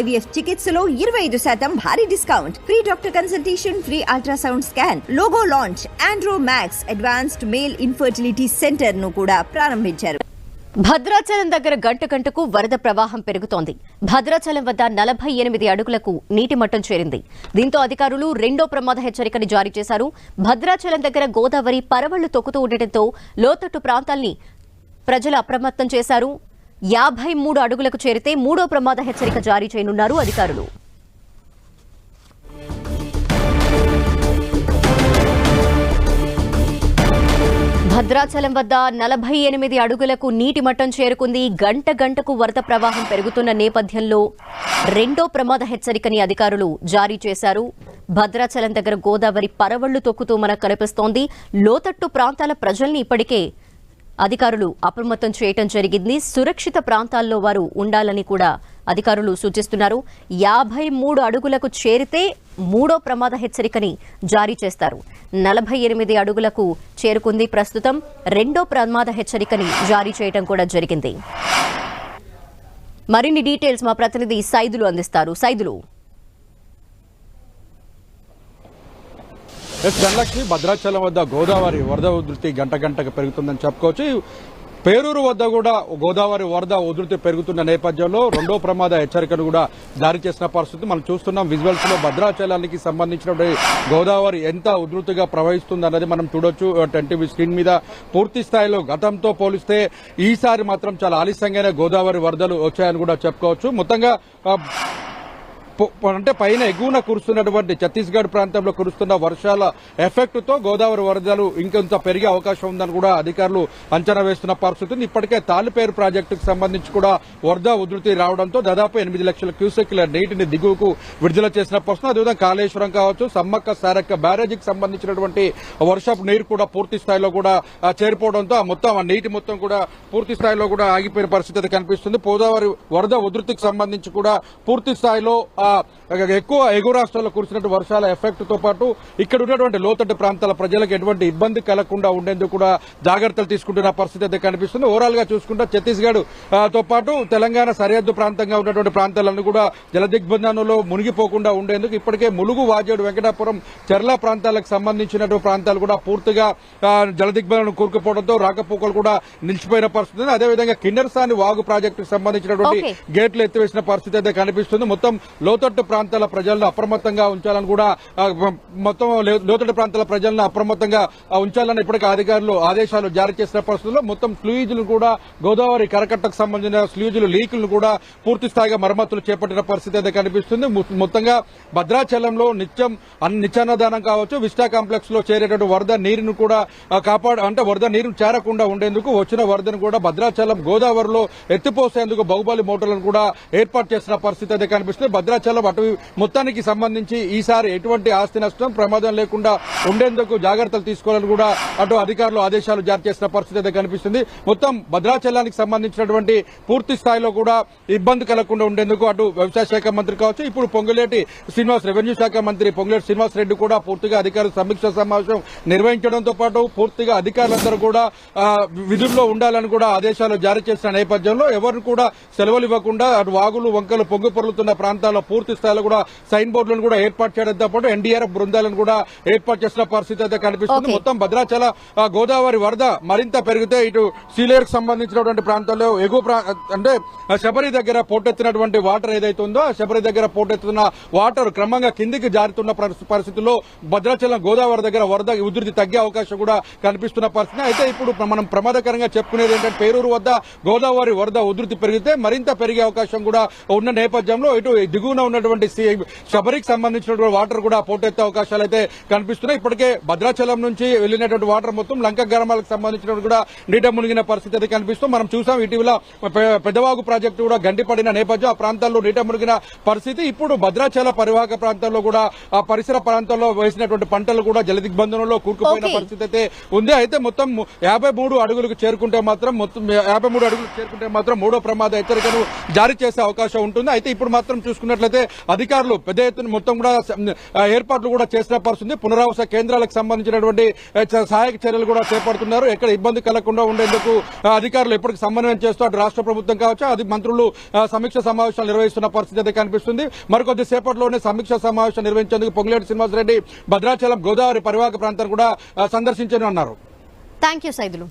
IVF చికిత్సలో ఇరవై ఐదు శాతం భారీ discount. Free doctor consultation free ultrasound scan logo launch Andro Max advanced male infertility సెంటర్ను కూడా ప్రారంభించారు. భద్రాచలం దగ్గర గంట గంటకు వరద ప్రవాహం పెరుగుతోంది. భద్రాచలం వద్ద నలభై ఎనిమిది అడుగులకు నీటి మట్టం చేరింది. దీంతో అధికారులు రెండో ప్రమాద హెచ్చరికని జారీ చేశారు. భద్రాచలం దగ్గర గోదావరి పరవళ్ళు తొక్కుతూ ఉండటంతో లోతట్టు ప్రాంతాల్ని ప్రజలు అప్రమత్తం చేశారు. యాభై మూడు అడుగులకు చేరితే మూడో ప్రమాద హెచ్చరిక జారీ చేయనున్నారు అధికారులు. భద్రాచలం వద్ద నలభై ఎనిమిది అడుగులకు నీటి మట్టం చేరుకుంది. గంట గంటకు వరద ప్రవాహం పెరుగుతున్న నేపథ్యంలో రెండో ప్రమాద హెచ్చరికని అధికారులు జారీ చేశారు. భద్రాచలం దగ్గర గోదావరి పరవళ్ళు తొక్కుతూ మనకు కనిపిస్తోంది. లోతట్టు ప్రాంతాల ప్రజల్ని ఇప్పటికే అధికారులు అప్రమత్తం చేయటం జరిగింది. సురక్షిత ప్రాంతాల్లో వారు ఉండాలని కూడా అధికారులు సూచిస్తున్నారు. యాభై మూడు అడుగులకు చేరితే మూడో ప్రమాద హెచ్చరికని జారీ చేస్తారు. నలభై ఎనిమిది అడుగులకు చేరుకుంది ప్రస్తుతం. రెండో ప్రమాద హెచ్చరికని జారీ చేయటం కూడా జరిగింది. మరిన్ని డీటెయిల్స్ మా ప్రతినిధి సైదులు అందిస్తారు. సైదులు. ఎస్ ధనలక్ష్మి భద్రాచలం వద్ద గోదావరి వరద ఉధృతి గంట గంటకు పెరుగుతుందని చెప్పుకోవచ్చు. పేరూరు వద్ద కూడా గోదావరి వరద ఉధృతి పెరుగుతున్న నేపథ్యంలో రెండో ప్రమాద హెచ్చరికను కూడా జారీ చేసిన పరిస్థితి మనం చూస్తున్నాం. విజువల్స్లో భద్రాచలానికి సంబంధించిన గోదావరి ఎంత ఉధృతిగా ప్రవహిస్తుంది అన్నది మనం చూడొచ్చు. టెన్ స్క్రీన్ మీద పూర్తి స్థాయిలో గతంతో పోలిస్తే ఈసారి మాత్రం చాలా ఆలస్యంగానే గోదావరి వరదలు వచ్చాయని కూడా చెప్పుకోవచ్చు. మొత్తంగా అంటే పైన ఎగువన కురుస్తున్నటువంటి ఛత్తీస్గఢ్ ప్రాంతంలో కురుస్తున్న వర్షాల ఎఫెక్ట్తో గోదావరి వరదలు ఇంకొంత పెరిగే అవకాశం ఉందని కూడా అధికారులు అంచనా వేస్తున్న పరిస్థితి ఇప్పటికే తాలిపేరు ప్రాజెక్టుకు సంబంధించి కూడా వరద ఉధృతి రావడంతో దాదాపు ఎనిమిది లక్షల క్యూసెక్ల నీటిని దిగువకు విడుదల చేసిన పరిస్థితి. అదేవిధంగా కాళేశ్వరం కావచ్చు సమ్మక్క సారక్క బ్యారేజీకి సంబంధించినటువంటి వర్షపు నీరు కూడా పూర్తి స్థాయిలో కూడా చేరిపోవడంతో ఆ మొత్తం ఆ నీటి మొత్తం కూడా పూర్తి స్థాయిలో కూడా ఆగిపోయిన పరిస్థితి కనిపిస్తుంది. గోదావరి వరద ఉధృతికి సంబంధించి కూడా పూర్తి స్థాయిలో ఎక్కువ ఎగువ రాష్ట్రాల్లో కురిసినట్టు వర్షాల ఎఫెక్ట్తో పాటు ఇక్కడ ఉన్నటువంటి లోతట్టు ప్రాంతాల ప్రజలకు ఎటువంటి ఇబ్బంది కలగకుండా ఉండేందుకు కూడా జాగ్రత్తలు తీసుకుంటున్న పరిస్థితి అయితే కనిపిస్తుంది ఓవరాల్గా చూసుకుంటే ఛత్తీస్గఢ్తో పాటు తెలంగాణ సరిహద్దు ప్రాంతంగా ఉన్నటువంటి ప్రాంతాలన్నీ కూడా జల దిగ్బంధనంలో మునిగిపోకుండా ఉండేందుకు ఇప్పటికే ములుగు వాజేడు వెంకటాపురం చెర్ల ప్రాంతాలకు సంబంధించినటువంటి ప్రాంతాలు కూడా పూర్తిగా జల దిగ్బంధనం కూరుకుపోవడంతో రాకపోకలు కూడా నిలిచిపోయిన పరిస్థితి ఉంది. అదేవిధంగా కిన్నెరసాని వాగు ప్రాజెక్టుకు సంబంధించినటువంటి. గేట్లు ఎత్తివేసిన పరిస్థితి అయితే కనిపిస్తుంది మొత్తం లోతట్టు ప్రాంతాల ప్రజలను అప్రమత్తంగా ఉంచాలని కూడా మొత్తం లోతట్టు ప్రాంతాల ప్రజలను అప్రమత్తంగా ఉంచాలని ఇప్పటికే అధికారులు ఆదేశాలు జారీ చేసిన పరిస్థితుల్లో మొత్తం స్లూయిజులు కూడా గోదావరి కరకట్టకు సంబంధించిన స్లూయిజులు లీకులను కూడా పూర్తి స్థాయిగా మరమ్మతులు చేపట్టిన పరిస్థితి అయితే కనిపిస్తుంది. మొత్తంగా భద్రాచలంలో నిత్యం అన్- నిత్యాన్నదానం కావచ్చు విస్టా కాంప్లెక్స్లో చేరేటువంటి వరద నీరును కూడా కాపాడు అంటే వరద నీరు చేరకుండా ఉండేందుకు వచ్చిన వరదను కూడా భద్రాచలం గోదావరిలో ఎత్తిపోసేందుకు బాహుబలి మోటార్లను కూడా ఏర్పాటు చేసిన పరిస్థితి అయితే కనిపిస్తుంది. భద్రాచలం అటు మొత్తానికి సంబంధించి ఈసారి ఎటువంటి ఆస్తి నష్టం ప్రమాదం లేకుండా ఉండేందుకు జాగ్రత్తలు తీసుకోవాలని కూడా అటు అధికారులు ఆదేశాలు జారీ చేసిన పరిస్థితి అయితే కనిపిస్తుంది. మొత్తం భద్రాచలానికి సంబంధించినటువంటి పూర్తి స్థాయిలో కూడా ఇబ్బంది కలగకుండా ఉండేందుకు అటు వ్యవసాయ శాఖ మంత్రి కావచ్చు ఇప్పుడు పొంగులేటి శ్రీనివాస్ రెవెన్యూ శాఖ మంత్రి పొంగులేటి శ్రీనివాస్ రెడ్డి కూడా పూర్తిగా అధికారుల సమీక్ష సమావేశం నిర్వహించడంతో పాటు పూర్తిగా అధికారులందరూ కూడా విధుల్లో ఉండాలని కూడా ఆదేశాలు జారీ చేసిన నేపథ్యంలో ఎవరు కూడా సెలవులు ఇవ్వకుండా అటు వాగులు వంకలు పొంగు పొరులుతున్న ప్రాంతాల్లో పూర్తి స్థాయిలో కూడా సైన్ బోర్డులను కూడా ఏర్పాటు చేయడంతో పాటు ఎన్డీఆర్ఎఫ్ బృందాలను కూడా ఏర్పాటు చేసిన పరిస్థితి అయితే కనిపిస్తుంది. మొత్తం భద్రాచల గోదావరి వరద మరింత పెరిగితే ఇటు సీలేరుకు సంబంధించినటువంటి ప్రాంతాల్లో ఎగువ అంటే శబరి దగ్గర పోటెత్తినటువంటి వాటర్ ఏదైతే ఉందో ఆ శబరి దగ్గర పోటెత్తున్న వాటర్ క్రమంగా కిందికి జారుతున్న పరిస్థి- పరిస్థితుల్లో భద్రాచలం గోదావరి దగ్గర వరద ఉధృతి తగ్గే అవకాశం కూడా కనిపిస్తున్న పరిస్థితి అయితే ఇప్పుడు మనం ప్రమాదకరంగా చెప్పుకునేది ఏంటంటే పేరూరు వద్ద గోదావరి వరద ఉధృతి పెరిగితే మరింత పెరిగే అవకాశం కూడా ఉన్న నేపథ్యంలో ఇటు దిగువన ఉన్నటువంటి శబరికి సంబంధించినటువంటి వాటర్ కూడా పోటెత్తే అవకాశాలు అయితే కనిపిస్తున్నాయి. ఇప్పటికే భద్రాచలం నుంచి వెళ్ళినటువంటి వాటర్ మొత్తం లంక గ్రామాలకు సంబంధించినటువంటి కూడా నీట మునిగిన పరిస్థితి అయితే కనిపిస్తుంది. మనం చూసాం ఇటీవల పె- పెద్దవాగు ప్రాజెక్టు కూడా గండిపడిన నేపథ్యం ఆ ప్రాంతాల్లో నీట మునిగిన పరిస్థితి. ఇప్పుడు భద్రాచల పరివాహక ప్రాంతాల్లో కూడా ఆ పరిసర ప్రాంతాల్లో వేసినటువంటి పంటలు కూడా జల దిగ్బంధనంలో కూరుకుపోయిన. పరిస్థితి అయితే ఉంది. అయితే మొత్తం యాభై మూడు అడుగులకు చేరుకుంటే మాత్రం మొత్తం యాభై మూడు అడుగులకు చేరుకుంటే మాత్రం మూడో ప్రమాద హెచ్చరికను జారీ చేసే అవకాశం ఉంటుంది. అయితే ఇప్పుడు మాత్రం చూసుకున్నట్లయితే అయితే అధికారులు పెద్ద ఎత్తున మొత్తం కూడా ఏర్పాట్లు కూడా చేసిన పరిస్థితి పునరావాస కేంద్రాలకు సంబంధించినటువంటి సహాయక చర్యలు కూడా చేపడుతున్నారు. ఎక్కడ ఇబ్బంది కలగకుండా ఉండేందుకు అధికారులు ఎప్పటికి సమన్వయం చేస్తూ అటు రాష్ట్ర ప్రభుత్వం కావచ్చు అది మంత్రులు సమీక్ష సమావేశాలు నిర్వహిస్తున్న పరిస్థితి అయితే కనిపిస్తుంది. మరికొద్ది సేపట్లోనే సమీక్ష సమావేశం నిర్వహించేందుకు పొంగులేటి శ్రీనివాసరెడ్డి భద్రాచలం గోదావరి పరివాహక ప్రాంతాన్ని కూడా సందర్శించని అన్నారు థ్యాంక్ యూ సైదులు